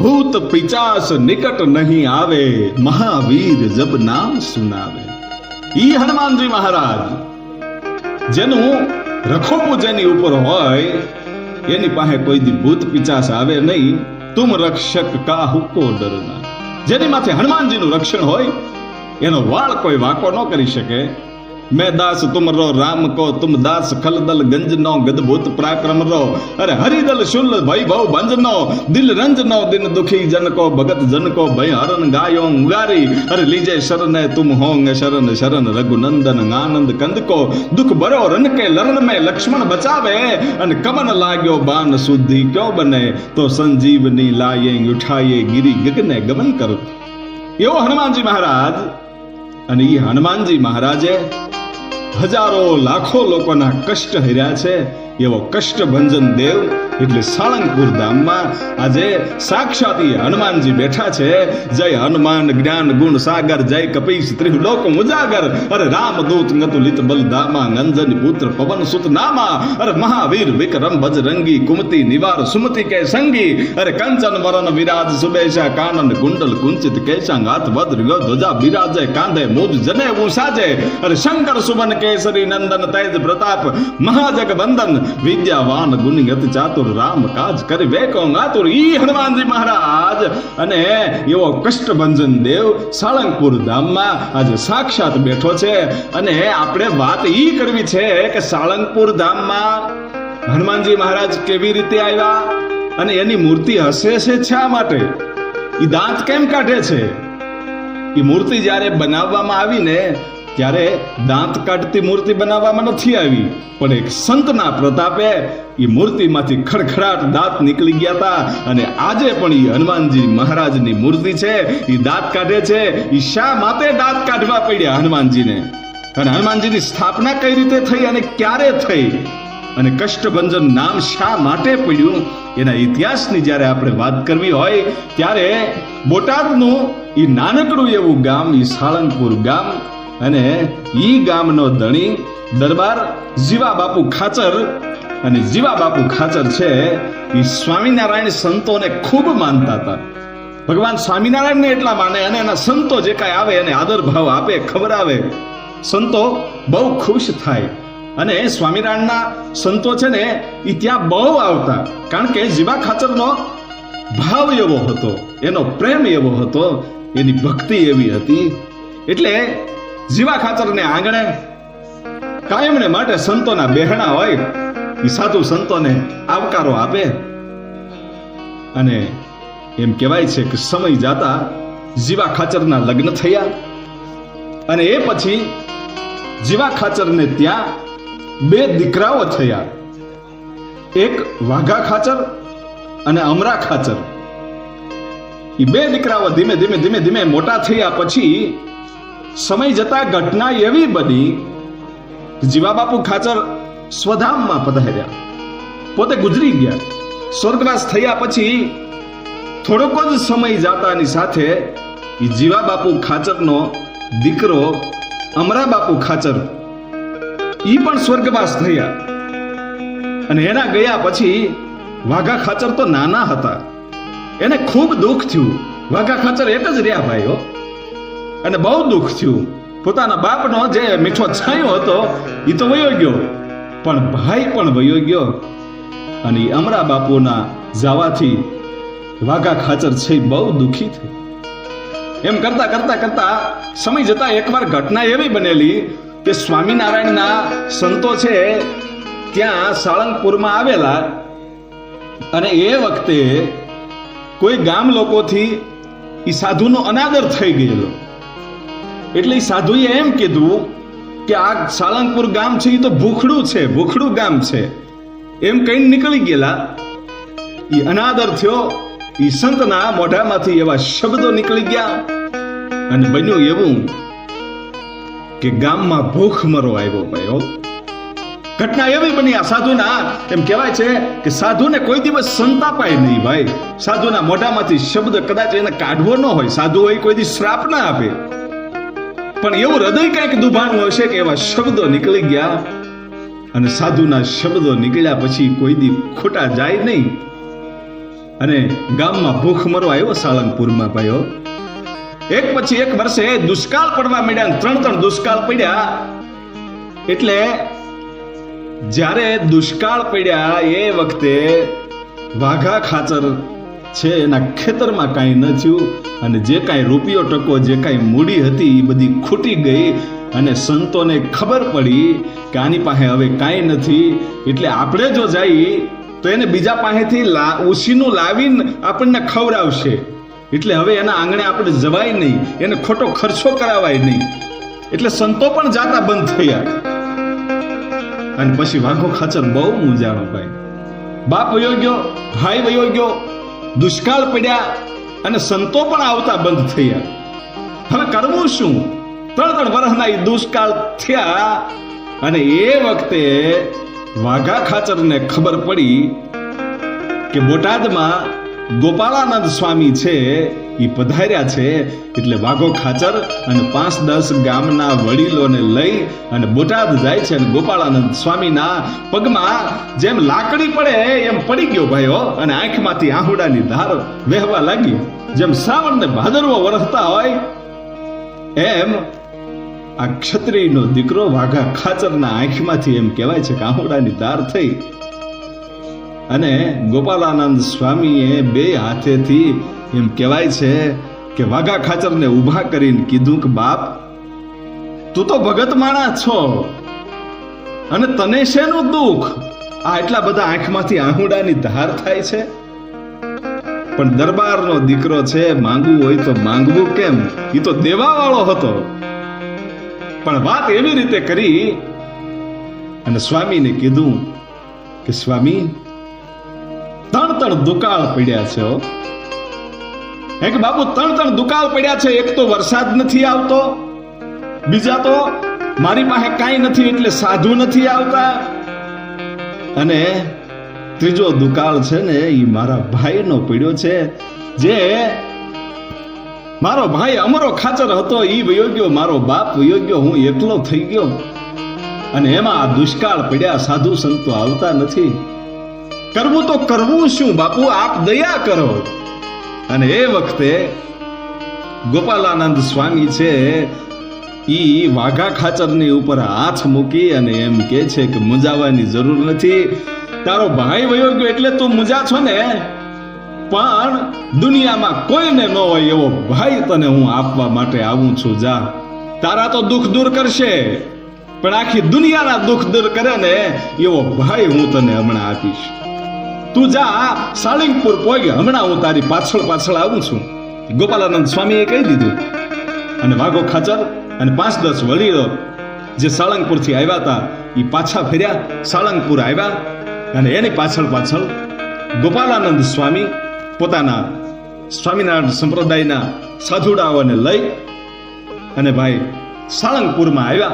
ભૂત પિચાસ નિકટ નહીં આવે, મહાવીર જબ નામ સુનાવે. ઈ હનુમાનજી મહારાજ, જેનું રખોપું જેની ઉપર હોય, એની પાસે કોઈ દી ભૂત પિચાસ આવે નહીં, તુમ રક્ષક કાહુ કો ડરના જેની માથે હનુમાનજીનું રક્ષણ હોય, એનો વાળ કોઈ વાકો ન કરી શકે મેં દાસ तुम રો રામ કો તુમ દાસ गदभूत ગંજ નો ગદભૂત પરાક્રમ રો અરે હરિદલ શુલ વૈભવ ભંજ નો દિલ રંજ નો દિન દુખી જન કો ભગત જન કો ભય હરન ગાયો ઉગારી અરે લીજે શરણ તુમ હોંગ શરણ શરણ રઘુનંદન આનંદ કંદ કો दुख બરો રન કે લરણ में લક્ષ્મણ બચાવે અને કમન લાગ્યો બાન શુદ્ધિ ક્યો બને તો સંજીવની લાયે ઉઠાયે ગિરી ગગને ગમન કર એવો હનુમાનજી મહારાજ અને એ હનુમાનજી મહારાજે હજારો લાખો લોકોના કષ્ટ હર્યા છે. એવો કષ્ટ ભંજન દેવ એટલે સાળંગપુર ધામમાં આજે સાક્ષાત ઈ હનુમાનજી બેઠા છે જય હનુમાન જ્ઞાન ગુણ સાગર જય કપીશ ત્રિલોક ઉજાગર અરે રામદૂત ગતુલિત બલધામા નંજન પુત્ર પવન સુત નામા અરે મહાવીર વિક્રમ બજરંગી કુમતિ નિવાર સુમતિ કે સંગી અરે કંચન વરન વિરાજ સુબેશા કાનન કુંડલ કુંચિત કેશાંગ હાથ વદ્ર ગો ધ્વજા બિરાજે કાંધે મુજ જને સાજે અરે શંકર સુમન કેસરી નંદન તેજ પ્રતાપ મહાજગ બંદન વિદ્યાવાન ગુણી અતિ રામ કાજ કરી વેકો આતુર ઈ હનુમાનજી મહારાજ. અને એવો કષ્ટભંજન દેવ સાળંગપુર ધામમાં આજે સાક્ષાત બેઠો છે. અને આપણે વાત ઈ કરવી છે કે સાળંગપુર ધામમાં હનુમાનજી મહારાજ કેવી રીતે આવ્યા? અને એની મૂર્તિ હસે છે શા માટે? ઈ દાંત કેમ કાઢે છે? એ મૂર્તિ જ્યારે બનાવવામાં આવી ને ત્યારે દાંત કાઢતી મૂર્તિ બનાવવામાં નથી આવી, પણ એક સંતના પ્રતાપે એ મૂર્તિમાંથી ખડખડાટ દાંત નીકળી ગયા હતા અને આજે પણ એ હનુમાનજી મહારાજની મૂર્તિ છે એ દાંત કાઢે છે એ શા માટે દાંત કાઢવા પડ્યા હનુમાનજીને? અને હનુમાનજીની સ્થાપના કઈ રીતે થઈ અને ક્યારે થઈ? અને કષ્ટભંજન નામ શા માટે પડ્યું? એના ઇતિહાસની જ્યારે આપણે વાત કરવી હોય, ત્યારે બોટાદનું એ નાનકડું એવું ગામ એ સાળંગપુર ગામ અને ઈ ગામનો ધણી દરબાર જીવા બાપુ ખાચર. અને જીવા બાપુ ખાચર છે એ સ્વામિનારાયણ સંતોને ખૂબ માનતા હતા. ભગવાન સ્વામિનારાયણને એટલા માને અને એના સંતો જે કાંઈ આવે એને આદર ભાવ આપે ખબર આવે સંતો બહુ ખુશ થાય. અને સ્વામિનારાયણના સંતો છે ને એ ત્યાં બહુ આવતા. કારણ કે જીવા ખાચરનો ભાવ એવો હતો, એનો પ્રેમ એવો હતો, એની ભક્તિ એવી હતી. એટલે જીવા ખાચરને આંગણે કાયમને માટે સંતોના બેહણા હોય, એ સાધુ સંતોને આવકારો આપે. અને એમ કહેવાય છે કે સમય જાતા જીવા ખાચરના લગ્ન થયા અને એ પછી જીવા ખાચરને ત્યાં બે દીકરાઓ થયા. એક વાઘા ખાચર અને અમરા ખાચર. એ બે દીકરાઓ ધીમે ધીમે ધીમે ધીમે મોટા થયા પછી સમય જતા ઘટના એવી બની જીવા બાપુ ખાચર સ્વધામમાં પધાર્યા. પોતે ગુજરી ગયા. સ્વર્ગવાસ થયા પછી થોડોક જ સમય જાતાની સાથે જીવાબાપુ ખાચરનો દીકરો અમરાબાપુ ખાચર ઈ પણ સ્વર્ગવાસ થયા. અને એના ગયા પછી વાઘા ખાચર તો નાના હતા. એને ખૂબ દુઃખ થયું. વાઘા ખાચર એક જ રહ્યા ભાઈઓ. અને બહુ દુઃખ થયું. પોતાના બાપનો જે મીઠો છાંયો હતો એ તો વયો ગયો. પણ ભાઈ પણ વયો ગયો. અને અમરા બાપુના જવાથી વાઘા ખાચર છે બહુ દુઃખી થઈ એમ કરતા કરતા કરતા સમય જતા એકવાર ઘટના એવી બનેલી કે સ્વામિનારાયણના સંતો છે ત્યાં સાળંગપુરમાં આવેલા. અને એ વખતે કોઈ ગામ લોકોથી એ સાધુનો અનાદર થઈ ગયેલો. એટલે સાધુએ એમ કીધું કે આ સાળંગપુર ગામ છે એ તો ભૂખડું છે, ભૂખડું ગામ છે. એમ કઈ નીકળી ગયેલા. એ અનાદર થયો એ સંતના મોઢામાંથી એવા શબ્દો નીકળી ગયા અને બન્યું એવું કે ગામમાં ભૂખ મરો આવ્યો ભાઈઓ ઘટના એવી બની આ સાધુના, એમ કહેવાય છે કે સાધુને કોઈ દિવસ સંતાપાય નહીં ભાઈ. સાધુના મોઢામાંથી શબ્દ કદાચ એને કાઢવો ન હોય. સાધુ હોય કોઈ દિવસ શ્રાપ ના આપે. પણ એવું હૃદય કંઈક દુભાણું હશે કે એવા શબ્દો નીકળી ગયા અને સાધુના શબ્દો નીકળ્યા પછી કોઈ દી ખોટા જાય નહીં. અને ગામમાં ભૂખ મરવા આવ્યો સાળંગપુરમાં ભાઈઓ એક પછી એક વર્ષે દુષ્કાળ પડવા માંડ્યા ત્રણ ત્રણ દુષ્કાળ પડ્યા. એટલે જ્યારે દુષ્કાળ પડ્યા એ વખતે વાઘા ખાચર છે એના ખેતરમાં કાંઈ ન થયું અને જે કાંઈ રૂપિયો ટકો, જે કાંઈ મૂડી હતી, એ બધી ખૂટી ગઈ અને સંતોને ખબર પડી કે આની પાસે હવે કાંઈ નથી. એટલે આપણે જો જઈએ તો એને બીજા પાસેથી લા, ઉછીનું લાવીને આપણને ખવડાવશે. એટલે હવે એના આંગણે આપણે જવાય નહીં. એને ખોટો ખર્ચો કરાવાય નહીં. એટલે સંતો પણ જાતા બંધ થયા. અને પછી વાઘો ખાચર બહુ મૂંઝાણો ભાઈ. બાપ વયો ગયો, ભાઈ વયો ગયો દુષ્કાળ પડ્યા અને સંતો પણ આવતા બંધ થયા. હવે કરવું શું? ત્રણ ત્રણ વર્ષના એ દુષ્કાળ થયા અને એ વખતે વાઘા ખાચરને ખબર પડી કે બોટાદમાં ગોપાળાનંદ સ્વામી છે એ પધાર્યા છે એટલે વાઘો ખાચર અને પાંચ દસ ગામના વડીલોને લઈ અને બોટાદ જાય છે અને ગોપાળાનંદ સ્વામીના પગમાં જેમ લાકડી પડે એમ પડી ગયો ભાઈઓ અને આંખમાંથી આહુડાની ધાર વહેવા લાગી. જેમ શ્રાવણને ભાદરવો વરસતા હોય એમ આ ક્ષત્રિયનો દીકરો વાઘા ખાચરના આંખમાંથી એમ કહેવાય છે કે આહુડાની ધાર થઈ. અને ગોપાલાનંદ સ્વામીએ બે હાથેથી એમ કહેવાય છે કે વાઘા ખાચરને ઊભા કરીને કીધું કે, બાપ, તું તો ભગત માણા છો અને તને શેનું દુઃખ? આ એટલા બધા આંખમાંથી આહુડાની ધાર થાય છે? પણ દરબારનો દીકરો છે, માંગવું હોય તો માંગવું કેમ? એ તો દેવાવાળો હતો. પણ વાત એવી રીતે કરી અને સ્વામીને કીધું કે, સ્વામી ત્રણ ત્રણ દુકાળ પડ્યા છે હો. કે બાપુ, ત્રણ ત્રણ દુકાળ પડ્યા છે, એક તો વરસાદ નથી આવતો, બીજા તો મારી પાસે કાંઈ નથી એટલે સાધુ નથી આવતા. અને ત્રીજો દુકાળ છે ને એ મારા ભાઈનો પડ્યો છે, જે મારો ભાઈ અમરો ખાચર હતો એ વયો ગયો, મારો બાપ વયો ગયો, હું એકલો થઈ ગયો. અને એમાં આ દુષ્કાળ પડ્યા, સાધુ સંતો આવતા નથી. કરવું તો કરવું શું, બાપુ, આપ દયા કરો. અને એ વખતે ગોપાલાનંદ સ્વામી છે, ઈ વાઘા ખાચરની ઉપર હાથ મૂકી અને એમ કે છે કે મુંજાવાની જરૂર નથી. તારો ભાઈ વયો ગયો એટલે તું મુંજા છો ને? પણ દુનિયામાં કોઈને ન હોય એવો ભાઈ તને હું આપવા માટે આવું છું, જા. તારા તો દુઃખ દૂર કરશે, પણ આખી દુનિયાના દુઃખ દૂર કરે ને એવો ભાઈ હું તને હમણાં આપીશ. તું જા સાળિંગપુર પહોંચ હમણાં હું તારી પાછળ પાછળ આવું છું. ગોપાલાનંદ સ્વામીએ કહી દીધું. અને વાઘો ખાચર અને પાંચ દસ વડીલો જે સાળંગપુરથી આવ્યા હતા એ પાછા ફેર્યા, સાળંગપુર આવ્યા. અને એની પાછળ પાછળ ગોપાલાનંદ સ્વામી પોતાના સ્વામિનારાયણ સંપ્રદાયના સાધુડાઓને લઈ અને ભાઈ સાળંગપુરમાં આવ્યા.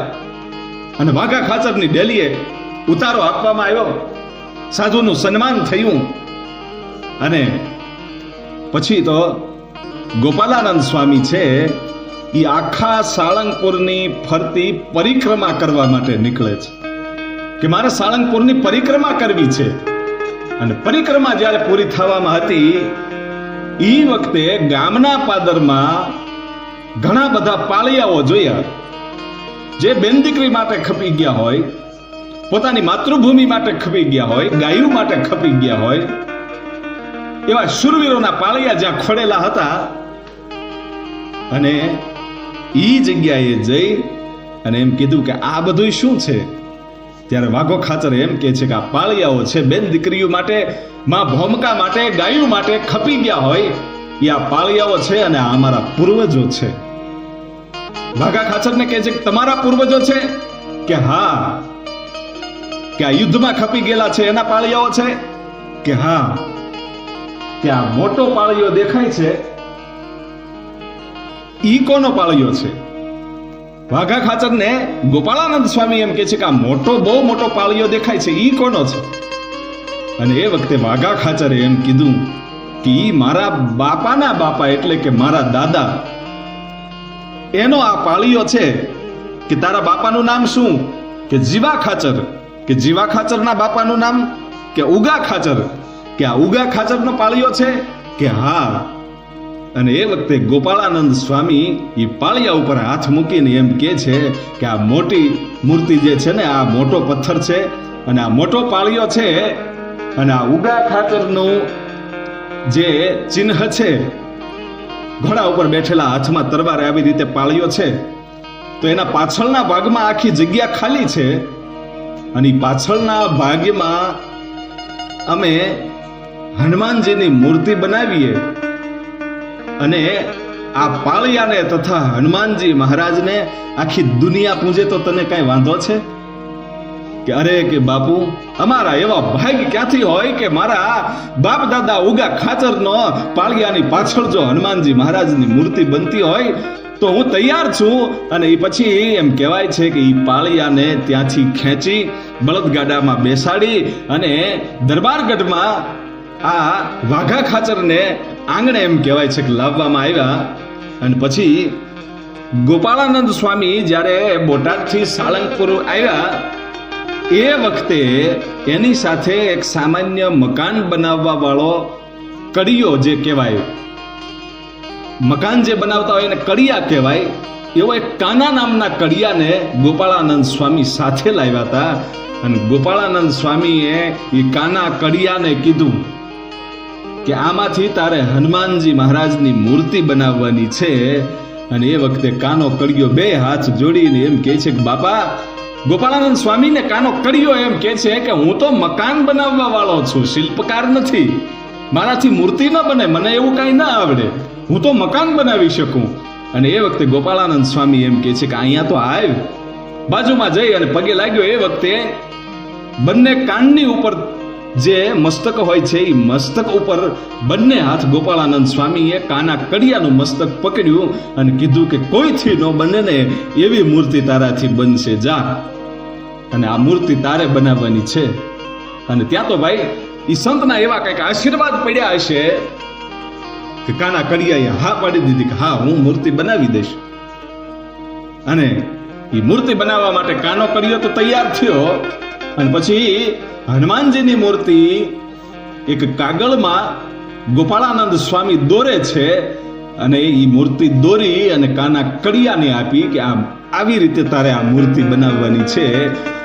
અને વાઘા ખાચરની ડેલીએ ઉતારો આપવામાં આવ્યો. સાધુનું સન્માન થયું. અને પછી તો ગોપાલાનંદ સ્વામી છે એ આખા સાળંગપુરની ફરતી પરિક્રમા કરવા માટે નીકળે છે. કે મારે સાળંગપુરની પરિક્રમા કરવી છે. અને પરિક્રમા જ્યારે પૂરી થવામાં હતી એ વખતે ગામના પાદરમાં ઘણા બધા પાળિયાઓ જોયા. જે બેન દીકરી માટે ખપી ગયા હોય પોતાની માતૃભૂમિ માટે ખપી ગયા હોય, ગાયું માટે ખપી ગયા હોય, એવા શુરવીરોના પાળિયા જ્યાં ખોડેલા હતા, અને ઈ જગ્યાએ જઈ અને એમ કીધું કે આ બધું શું છે? ત્યારે વાઘો ખાચર એમ કે છે કે આ પાળિયાઓ છે, બેન દીકરીઓ માટે, માં ભોમકા માટે, ગાયું માટે ખપી ગયા હોય, એ આ પાળિયાઓ છે અને આ અમારા પૂર્વજો છે. વાઘા ખાચરને કહે છે કે તમારા પૂર્વજો છે? કે હા કે આ યુદ્ધમાં ખપી ગયેલા છે, એના પાળીયાઓ છે? કે હા આ મોટો પાળિયો દેખાય છે, ઈ કોનો પાળિયો છે? વાઘા ખાચરને ગોપાળાનંદ સ્વામી એમ કે છે કે આ મોટો, બહુ મોટો પાળીયો દેખાય છે, ઈ કોનો છે? અને એ વખતે વાઘા ખાચરે એમ કીધું કે ઈ મારા બાપાના બાપા એટલે કે મારા દાદા. એનો આ પાળિયો છે કે તારા બાપાનું નામ શું? કે જીવા ખાચર. કે જીવા ખાચરના બાપાનું નામ, કે ઉગા ખાચર, કે આ ઉગા ખાચરનો પાળિયો છે, કે હા. અને એ વખતે ગોપાળાનંદ સ્વામી એ પાળિયા ઉપર હાથ મૂકીને એમ કે છે કે આ મોટી મૂર્તિ જે છે ને, આ મોટો પથ્થર છે, અને આ મોટો પાળિયો છે, અને આ ઉગા ખાચરનું જે ચિહ્ન છે, ઘોડા ઉપર બેઠેલા હાથમાં તરવાર આવી રીતે પાળ્યો છે. તો એના પાછળના ભાગમાં આખી જગ્યા ખાલી છે. અને પાછળના ભાગમાં અમે હનુમાનજીની મૂર્તિ બનાવીએ. અને આ પાળિયાને તથા હનુમાનજી મહારાજને આખી દુનિયા પૂજે તો તને કાંઈ વાંધો છે? કે અરે કે બાપુ, અમારા એવા ભાગ ક્યાંથી હોય કે મારા બાપ દાદા ઉગા ખાચરનો પાળિયાની પાછળ જો હનુમાનજી મહારાજની મૂર્તિ બનતી હોય તો હું તૈયાર છું અને એ પછી એમ કહેવાય છે કે એ પાળિયાને ત્યાંથી ખેંચી બળદગાડામાં બેસાડી અને દરબારગઢમાં આ વાઘા ખાચરને આંગણે એમ કહેવાય છે કે લાવવામાં આવ્યા. અને પછી ગોપાળાનંદ સ્વામી જ્યારે બોટાદથી સાળંગપુર આવ્યા, એ વખતે એની સાથે એક સામાન્ય મકાન બનાવવા વાળો કડિયો જે કહેવાય મકાન જે બનાવતા હોય એને કડિયા કહેવાય. એવો એક કાના નામના કડિયાને ગોપાળાનંદ સ્વામી સાથે લાવ્યા હતા. અને ગોપાળાનંદ સ્વામીએ એ કાના કડિયાને કીધું કે આમાંથી તારે હનુમાનજી મહારાજની મૂર્તિ બનાવવાની છે. અને એ વખતે કાનો કડિયો બે હાથ જોડીને એમ કહે છે કે, બાપા, ગોપાળાનંદ સ્વામીને કાનો કડિયો એમ કહે છે કે હું તો મકાન બનાવવા વાળો છું, શિલ્પકાર નથી. મારાથી મૂર્તિ ન બને, મને એવું કાંઈ ના આવડે. હું તો મકાન બનાવી શકું. અને એ વખતે ગોપાળાનંદ સ્વામી એમ કહે છે કે અહીંયા તો આવ. બાજુમાં જઈ અને પગે લાગ્યો. એ વખતે બંને કાનની ઉપર જે મસ્તક હોય છે એ મસ્તક ઉપર બંને હાથ ગોપાળાનંદ સ્વામીએ કાના કડિયાનું મસ્તક પકડ્યું અને કીધું કે કોઈથી ન બને ને, એવી મૂર્તિ તારાથી બનશે. જા. અને આ મૂર્તિ તારે બનાવવાની છે. અને ત્યાં તો ભાઈ એ સંતના એવા કંઈક આશીર્વાદ પડ્યા હશે કે કાના કડિયાએ હા પાડી દીધી કે હા, હું મૂર્તિ બનાવી દઈશ. અને એ મૂર્તિ બનાવવા માટે કાનો કડિયો તો તૈયાર થયો, અને પછી હનુમાનજીની મૂર્તિ એક કાગળમાં ગોપાળાનંદ સ્વામી દોરે છે, અને એ મૂર્તિ દોરી અને કાના કડિયાને આપી કે આ આવી રીતે તારે આ મૂર્તિ બનાવવાની છે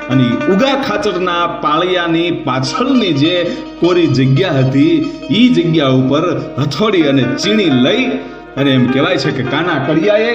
અને ઉગા ખાચરના પાળિયાની પાછળની જે કોરી જગ્યા હતી એ જગ્યા ઉપર હથોડી અને ચીણી લઈ અને એમ કહેવાય છે કે કાના કડિયાએ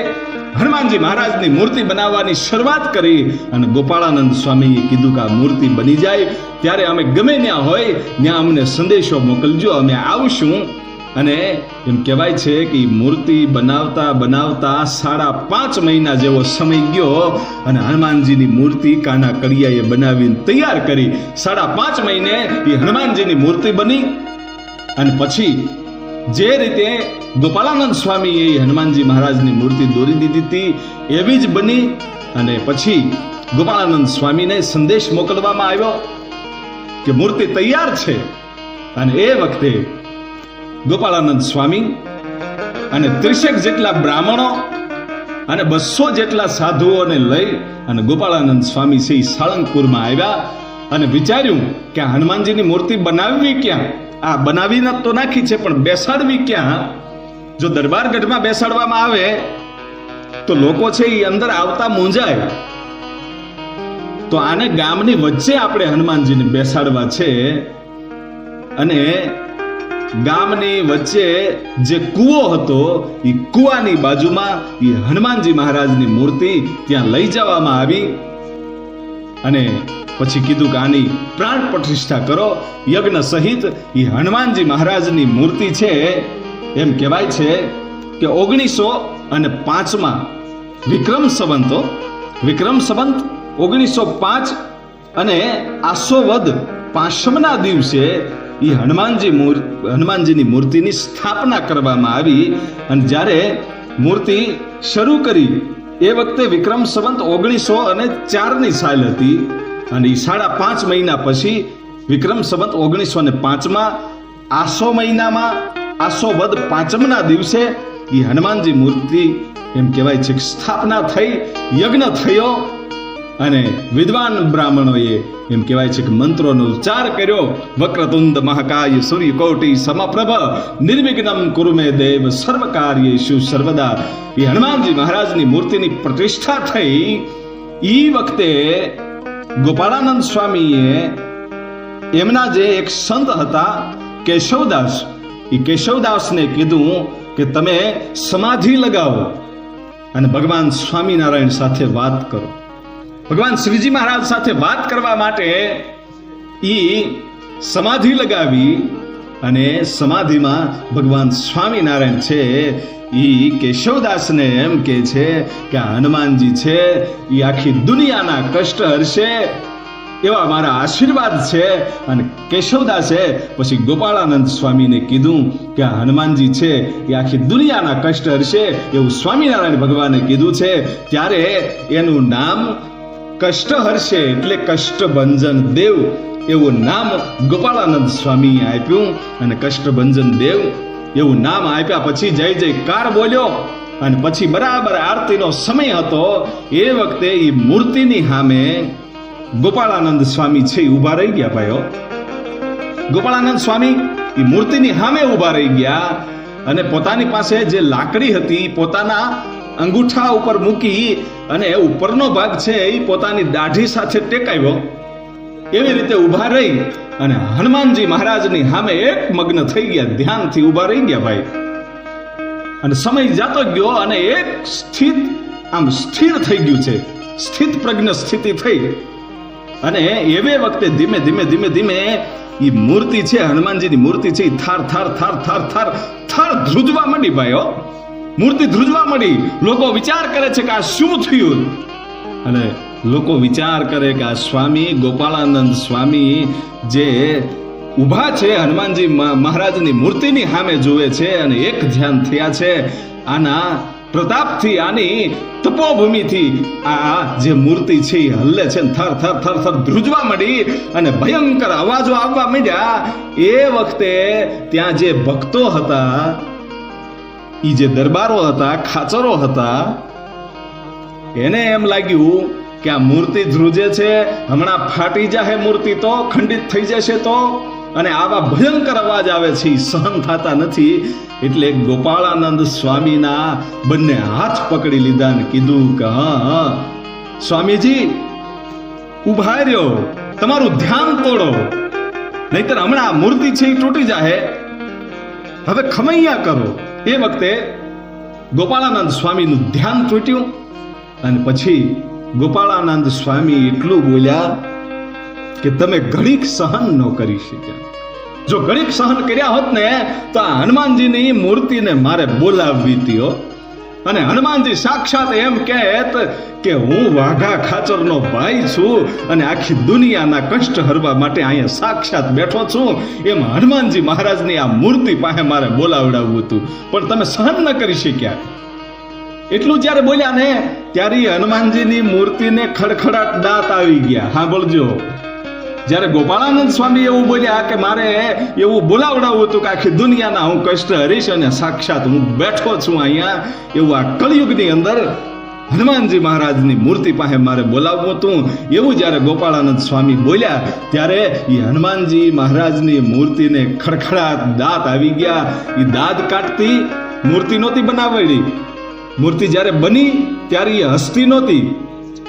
હનુમાનજી મહારાજની મૂર્તિ બનાવવાની શરૂઆત કરી અને ગોપાળાનંદ સ્વામીએ કીધું કે આ મૂર્તિ બની જાય. ત્યારે અમે ગમે ત્યાં હોય, ત્યાં અમને સંદેશો મોકલજો, અમે આવશું. અને એમ કહેવાય છે કે મૂર્તિ બનાવતા બનાવતા સાડા પાંચ મહિના જેવો સમય ગયો અને હનુમાનજીની મૂર્તિ કાના કડિયાએ બનાવીને તૈયાર કરી. સાડા પાંચ મહિને એ હનુમાનજીની મૂર્તિ બની. અને પછી જે રીતે ગોપાલાનંદ સ્વામીએ હનુમાનજી મહારાજની મૂર્તિ દોરી દીધી હતી, એવી જ બની. અને પછી ગોપાળાનંદ સ્વામીને સંદેશ મોકલવામાં આવ્યો કે મૂર્તિ તૈયાર છે. અને એ વખતે ગોપાળાનંદ સ્વામી અને ત્રીસેક જેટલા બ્રાહ્મણો અને બસો જેટલા સાધુઓને લઈ અને ગોપાળાનંદ સ્વામી શ્રી સાળંગપુરમાં આવ્યા અને વિચાર્યું કે હનુમાનજીની મૂર્તિ બનાવવી ક્યાં? આ બનાવીને તો નાખી છે, પણ બેસાડવી ક્યાં? જો દરબારગઢમાં બેસાડવામાં આવે, તો લોકો છે એ અંદર આવતા મૂંઝાય. તો આને ગામની વચ્ચે આપણે હનુમાનજીને બેસાડવા છે અને ગામની વચ્ચે જે કૂવો હતો એ કૂવાની બાજુમાં એ હનુમાનજી મહારાજની મૂર્તિ ત્યાં લઈ જવામાં આવી અને પછી કીધું કે આની પ્રાણ પ્રતિષ્ઠા કરો, યજ્ઞ સહિત એ હનુમાનજી મહારાજની મૂર્તિ છે. એમ કહેવાય છે કે ઓગણીસો અને પાંચમાં વિક્રમ સંવંતો વિક્રમ સંવંત ઓગણીસો પાંચ અને આસોવદ પાંચમના દિવસે એ હનુમાનજી મૂર્તિ, હનુમાનજીની મૂર્તિની સ્થાપના કરવામાં આવી અને જ્યારે મૂર્તિ શરૂ કરી, એ વખતે વિક્રમ સંવંત ઓગણીસો અને ચારની સાલ હતી અને એ સાડા પાંચ મહિના પછી વિક્રમ સંવંત ઓગણીસો ને પાંચમાં, આસો મહિનામાં, આસો વદ પાંચમના દિવસે એ હનુમાનજી મૂર્તિ, એમ કહેવાય છે સ્થાપના થઈ, યજ્ઞ થયો અને વિદ્વાન બ્રાહ્મણોએ એમ કહેવાય છે કે મંત્રોનો ઉચ્ચાર કર્યો. વક્રતુંદ મહાકાય સૂર્યકોટી સમપ્રભ. નિર્વિઘ્નમ કુરુમે દેવ સર્વ કાર્યેષુ સર્વદા. એ હનુમાનજી મહારાજની મૂર્તિની પ્રતિષ્ઠા થઈ. એ વખતે ગોપાળાનંદ સ્વામીએ એમના જે એક સંત હતા, કેશવદાસ, એ કેશવદાસને કીધું કે તમે સમાધિ લગાવો અને ભગવાન સ્વામિનારાયણ સાથે વાત કરો. ભગવાન શ્રીજી મહારાજ સાથે વાત કરવા માટે એ સમાધિ લગાવી અને સમાધિમાં ભગવાન સ્વામિનારાયણ છે એ કેશવદાસને એમ કે છે કે હનુમાનજી છે એ આખી દુનિયાના કષ્ટ હરશે, એવા મારા આશીર્વાદ છે. અને કેશવદાસે પછી ગોપાળાનંદ સ્વામીને કીધું કે હનુમાનજી છે એ આખી દુનિયાના કષ્ટ હરશે એવું સ્વામિનારાયણ ભગવાને કીધું છે. ત્યારે એનું નામ કષ્ટ હર્ષે એટલે કષ્ટભંજન દેવ એવું નામ ગોપાળાનંદ સ્વામીએ આપ્યું અને કષ્ટભંજન દેવ એવું નામ આપ્યા પછી જય જયકાર બોલ્યો અને પછી બરાબર આરતીનો સમય હતો. એ વખતે એ મૂર્તિની સામે ગોપાળાનંદ સ્વામી છે ઊભા રહી ગયા ભાઈઓ. ગોપાળાનંદ સ્વામી એ મૂર્તિની સામે ઊભા રહી ગયા અને પોતાની પાસે જે લાકડી હતી, પોતાના અંગૂઠા ઉપર મૂકી અને ઉપરનો ભાગ છે એ પોતાની દાઢી સાથે ટેકાવ્યો. એવી રીતે ઊભા રહી અને હનુમાનજી મહારાજની સામે એક મગ્ન થઈ ગયા. ધ્યાનથી ઊભા રહી ગયા ભાઈ. અને સમય જાતો ગયો અને એક સ્થિત, આમ સ્થિર થઈ ગયું છે. સ્થિત પ્રજ્ઞ સ્થિતિ થઈ. અને એવે વખતે ધીમે ધીમે ધીમે ધીમે એ મૂર્તિ છે, હનુમાનજીની મૂર્તિ છે એ થાર થાર થાર થાર થાર થાર ધ્રુજવા માંડી ભાઈઓ મૂર્તિ ધ્રુજવા મળી લોકો વિચાર કરે છે કે આ શું થયું? અને લોકો વિચાર કરે કે આ સ્વામી, ગોપાળાનંદ સ્વામી જે ઊભા છે, હનુમાનજી મહારાજની મૂર્તિની સામે જુએ છે અને એક ધ્યાન થયા છે, આના પ્રતાપથી, આની તપોભૂમિથી આ જે મૂર્તિ છે એ હલ્લે છે થર થર થર થર ધ્રુજવા મળી અને ભયંકર અવાજો આવવા માંડ્યા. એ વખતે ત્યાં જે ભક્તો હતા ઈ જે દરબારો હતા, ખાચરો હતા, એને એમ લાગ્યું કે આ મૂર્તિ ધ્રુજે છે, હમણાં ફાટી જાહે મૂર્તિ તો, ખંડિત થઈ જશે તો, અને આવા ભયંકર અવાજ આવે છે સહન થતા નથી. એટલે ગોપાળાનંદ સ્વામીના બંને હાથ પકડી લીધા ને કીધું કે, હા સ્વામીજી ઊભા રહ્યો, તમારું ધ્યાન તોડો. નહીતર હમણાં મૂર્તિ છે એ તૂટી જાહે. હવે ખમૈયા કરો. એ વખતે ગોપાળાનંદ સ્વામીનું ધ્યાન તૂટ્યું અને પછી ગોપાળાનંદ સ્વામી એટલું બોલ્યા કે તમે ઘડીક સહન ન કરી શક્યા. જો ઘડીક સહન કર્યા હોત ને, તો આ હનુમાનજીની મૂર્તિને મારે બોલાવવી હતી અને હનુમાનજી સાક્ષાત એમ કહેત કે હું વાઘા ખાચરનો ભાઈ છું અને આખી દુનિયાના કષ્ટ હરવા માટે અહીંયા સાક્ષાત બેઠો છું. એમ હનુમાનજી મહારાજની આ મૂર્તિ પાસે મારે બોલાવડાવવું હતું. પણ તમે સહન ન કરી શક્યા. એટલું જ્યારે બોલ્યા ને ત્યારે હનુમાનજીની મૂર્તિને ખડખડાટ દાંત આવી ગયા. બોલજો. જ્યારે ગોપાળાનંદ સ્વામી એવું બોલ્યા કે મારે એવું બોલાવડાવું હતું કે આખી દુનિયાના હું કષ્ટ હરીશ અને સાક્ષાત હું બેઠો છું અહીંયા, એવું આ કળિયુગની અંદર હનુમાનજી મહારાજની મૂર્તિ પાસે મારે બોલાવવું હતું. એવું જ્યારે ગોપાળાનંદ સ્વામી બોલ્યા, ત્યારે એ હનુમાનજી મહારાજની મૂર્તિને ખડખડાટ દાંત આવી ગયા. એ દાંત કાઢતી મૂર્તિ નહોતી બનાવેલી. મૂર્તિ જ્યારે બની, ત્યારે એ હસ્તી નહોતી.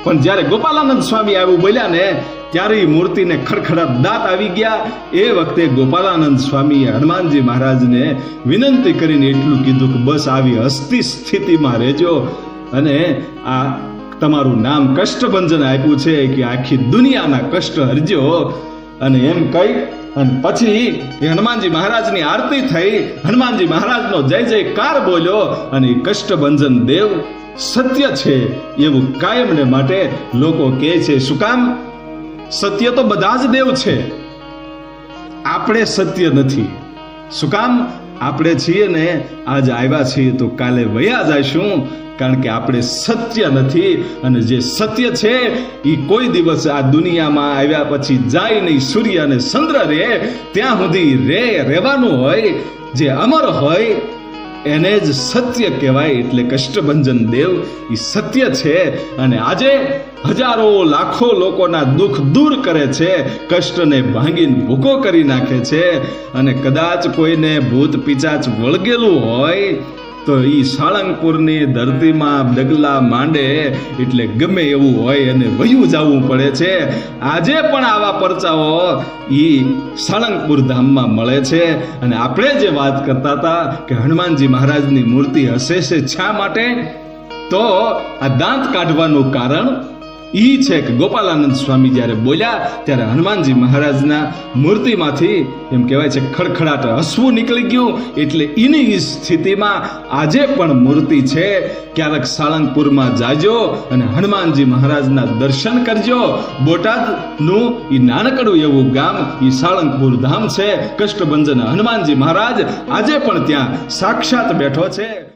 પણ જ્યારે ગોપાલાનંદ સ્વામી આવું બોલ્યા ને ત્યારે એ મૂર્તિને ખડખડાટ દાંત આવી ગયા. એ વખતે ગોપાલાનંદ સ્વામીએ હનુમાનજી મહારાજને વિનંતી કરીને એટલું કીધું કે બસ આવી હસ્તી સ્થિતિમાં રહેજો. અને આ તમારું નામ કષ્ટભંજન આપ્યું છે કે આખી દુનિયાના કષ્ટ હરજો. અને એમ કહી અને પછી હનુમાનજી મહારાજની આરતી થઈ. હનુમાનજી મહારાજનો જય જયકાર બોલ્યો અને કષ્ટભંજન દેવ સત્ય છે એવું કાયમને માટે લોકો કહે છે. શું કામ? સત્ય તો બધા જ દેવ છે. આપણે સત્ય નથી. શું કામ? આપણે છીએ ને આજ આવ્યા છીએ તો કાલે વયા જઈશું, કારણ કે આપણે સત્ય નથી અને જે સત્ય છે એ કોઈ દિવસ આ દુનિયામાં આવ્યા પછી જાય નહીં. સૂર્ય અને ચંદ્ર રે, ત્યાં સુધી રે, રહેવાનું હોય, જે અમર હોય, એને જ સત્ય કહેવાય. એટલે કષ્ટભંજન દેવ એ સત્ય છે. અને આજે હજારો લાખો લોકોના દુઃખ દૂર કરે છે, કષ્ટને ભાંગીને ભૂકો કરી નાખે છે અને કદાચ કોઈને ભૂત પિચાચ વળગેલું હોય તો એ સાળંગપુરની ધરતીમાં ડગલા માંડે એટલે ગમે એવું હોય અને વયું જવું પડે છે. આજે પણ આવા પરચાઓ ઈ સાળંગપુર ધામમાં મળે છે અને આપણે જે વાત કરતા હતા કે હનુમાનજી મહારાજની મૂર્તિ હશે છે શા માટે? તો આ દાંત કાઢવાનું કારણ ઈ છે કે ગોપાલાનંદ સ્વામી જ્યારે બોલ્યા, ત્યારે હનુમાનજી મહારાજના મૂર્તિમાંથી, એમ કહેવાય છે ખડખડાટ હસવું નીકળી ગયું, એટલે એની સ્થિતિમાં આજે પણ મૂર્તિ છે. ક્યારેક સાળંગપુરમાં જાજો અને હનુમાનજી મહારાજના દર્શન કરજો. બોટાદનું એ નાનકડું એવું ગામ એ સાળંગપુર ધામ છે. કષ્ટભંજન હનુમાનજી મહારાજ આજે પણ ત્યાં સાક્ષાત બેઠો છે.